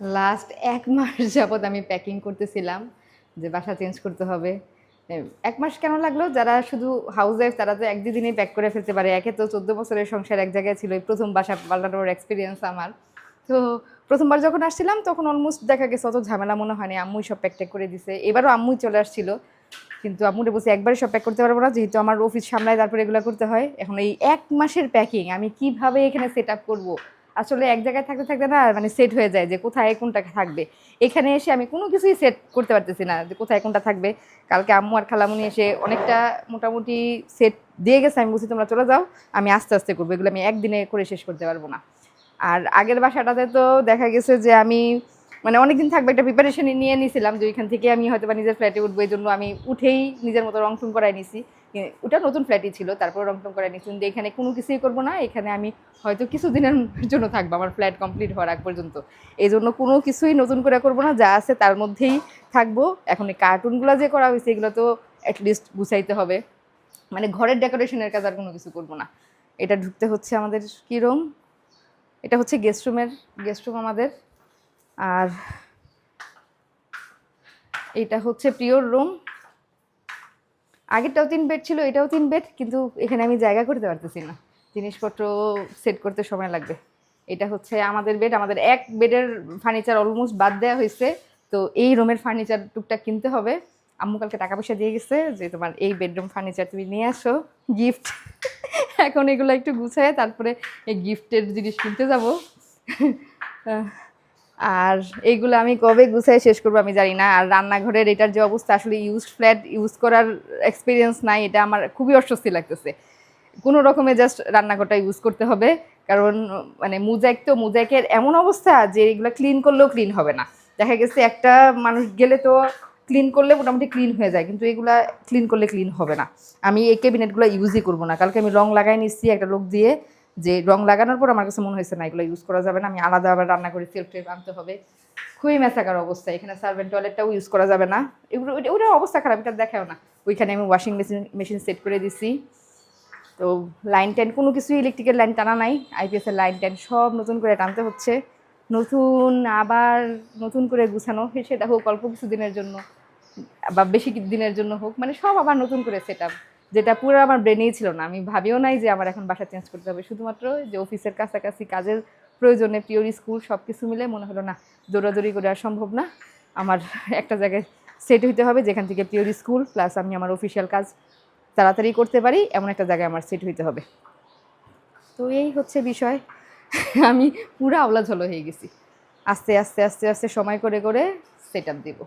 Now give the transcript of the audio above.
Last এক মাস যাবৎ আমি প্যাকিং করতেছিলাম যে বাসা চেঞ্জ করতে হবে। এক মাস কেন লাগল? যারা শুধু হাউস ওয়াইফ তারা তো এক দুদিনেই প্যাক করে ফেলতে পারে। একে তো চোদ্দ বছরের সংসার এক জায়গায় ছিল, এই প্রথম বাসা পাল্টানোর এক্সপিরিয়েন্স আমার। তো প্রথমবার যখন আসছিলাম, তখন অলমোস্ট দেখা গেছে, অত ঝামেলা মনে হয়নি। আম্মুই সব প্যাক ট্যাক করে দিছে। এবারও আম্মুই চলে আসছিল। কিন্তু আম্মুরে বলছি একবারে সব প্যাক করতে পারব না। যেহেতু আমার অফিস সামলায়, তারপরে এগুলো করতে হয়। এখন এই এক মাসের প্যাকিং আমি কীভাবে এখানে সেট আপ করব? আসলে এক জায়গায় থাকতে থাকতে না মানে সেট হয়ে যায় যে কোথায় কোনটা থাকবে। এখানে এসে আমি কোনো কিছুই সেট করতে পারতেছি না যে কোথায় কোনটা থাকবে। কালকে আম্মু আর খালামুনি এসে অনেকটা মোটামুটি সেট দিয়ে গেছে। আমি বলছি, তোমরা চলে যাও, আমি আস্তে আস্তে করব। এগুলো আমি একদিনে করে শেষ করতে পারব না। আর আগের বাসাটাতে তো দেখা গেছে যে আমি মানে অনেকদিন থাকবে একটা প্রিপারেশন নিয়ে নিয়েছিলাম যে ওইখান থেকে আমি হয়তো বা নিজের ফ্ল্যাটে উঠবো, এই জন্য আমি উঠেই নিজের মতো রং টং করাই নিছি ওটা নতুন ফ্ল্যাটই ছিল, তারপর রং টং করাই নিছি। কিন্তু এখানে কোনো কিছুই করব না, এখানে আমি হয়তো কিছুদিনের জন্য থাকব, আমার ফ্ল্যাট কমপ্লিট হওয়ার আগ পর্যন্ত। এই জন্য কোনো কিছুই নতুন করে করব না, যা আছে তার মধ্যেই থাকব। এখন এই কার্টুনগুলো যে করা হয়েছে, এগুলো তো অ্যাটলিস্ট গুছাইতে হবে। মানে ঘরের ডেকোরেশনের কাজ আর কোনো কিছু করব না। এটা ঢুকতে হচ্ছে আমাদের কী রুম এটা হচ্ছে গেস্ট রুমের গেস্ট রুম আমাদের। আর এটা হচ্ছে প্রিয়র রুম। আগেরটাও তিন বেড ছিল, এটাও তিন বেড, কিন্তু এখানে আমি জায়গা করতে পারতেছি না। জিনিসপত্র সেট করতে সময় লাগবে। এটা হচ্ছে আমাদের বেড আমাদের এক বেডের ফার্নিচার অলমোস্ট বাদ দেওয়া হয়েছে। তো এই রুমের ফার্নিচার টুকটাক কিনতে হবে। আম্মু কালকে টাকা পয়সা দিয়ে গেছে যে, তোমার এই বেডরুম ফার্নিচার তুমি নিয়ে আসো গিফট এখন এগুলো একটু গুছায় তারপরে এই গিফটের জিনিস কিনতে যাব। আর এইগুলো আমি কবে গুছাই শেষ করব আমি জানি না। আর রান্নাঘরের এটার যে অবস্থা, আসলে ইউজ ফ্ল্যাট ইউজ করার এক্সপিরিয়েন্স নাই, এটা আমার খুবই অস্বস্তি লাগতেছে। কোনো রকমে জাস্ট রান্নাঘরটা ইউজ করতে হবে, কারণ মানে মুজাইক তো মুজাইকের এমন অবস্থা যে এগুলো ক্লিন করলেও ক্লিন হবে না। দেখা গেছে একটা মানুষ গেলে তো ক্লিন করলে মোটামুটি ক্লিন হয়ে যায়, কিন্তু এগুলা ক্লিন করলে ক্লিন হবে না। আমি এই ক্যাবিনেটগুলো ইউজই করব না। কালকে আমি রং লাগাই নিচ্ছি একটা লোক দিয়ে যে রং লাগানোর পর আমার কাছে মনে হয়েছে, না, এগুলো ইউজ করা যাবে না। আমি আলাদা আবার রান্না করে সেলফ টেলফ আনতে হবে। খুবই মেসাকার অবস্থা। এখানে সার্ভেন্ট টয়লেটটাও ইউজ করা যাবে না। এগুলো ওটা- অবস্থা খারাপ, এটা দেখাও না। ওইখানে আমি ওয়াশিং মেশিন মেশিন সেট করে দিছি। তো লাইন ট্যান কোনো কিছুই ইলেকট্রিকের লাইন টানা নাই। আইপিএসের লাইন ট্যান সব নতুন করে টানতে হচ্ছে। নতুন আবার নতুন করে গুছানো সেটা হোক, অল্প কিছু দিনের জন্য বা বেশি দিনের জন্য হোক মানে সব আবার নতুন করে সেট আপ যেটা পুরো আমার ব্রেনেই ছিল না। আমি ভাবিও নাই যে আমার এখন বাসা চেঞ্জ করতে হবে। শুধুমাত্র যে অফিসের কাছাকাছি কাজের প্রয়োজনে পিওরি স্কুল সব কিছু মিলে মনে হলো, না, দৌড়াদৌড়ি করে আর সম্ভব না। আমার একটা জায়গায় সেট হইতে হবে, যেখান থেকে পিওরি স্কুল প্লাস আমি আমার অফিসিয়াল কাজ তাড়াতাড়ি করতে পারি, এমন একটা জায়গায় আমার সেট হইতে হবে। তো এই হচ্ছে বিষয়। আমি পুরো আওলা হয়ে গেছি। আস্তে আস্তে আস্তে আস্তে সময় করে করে সেট আপ দিব।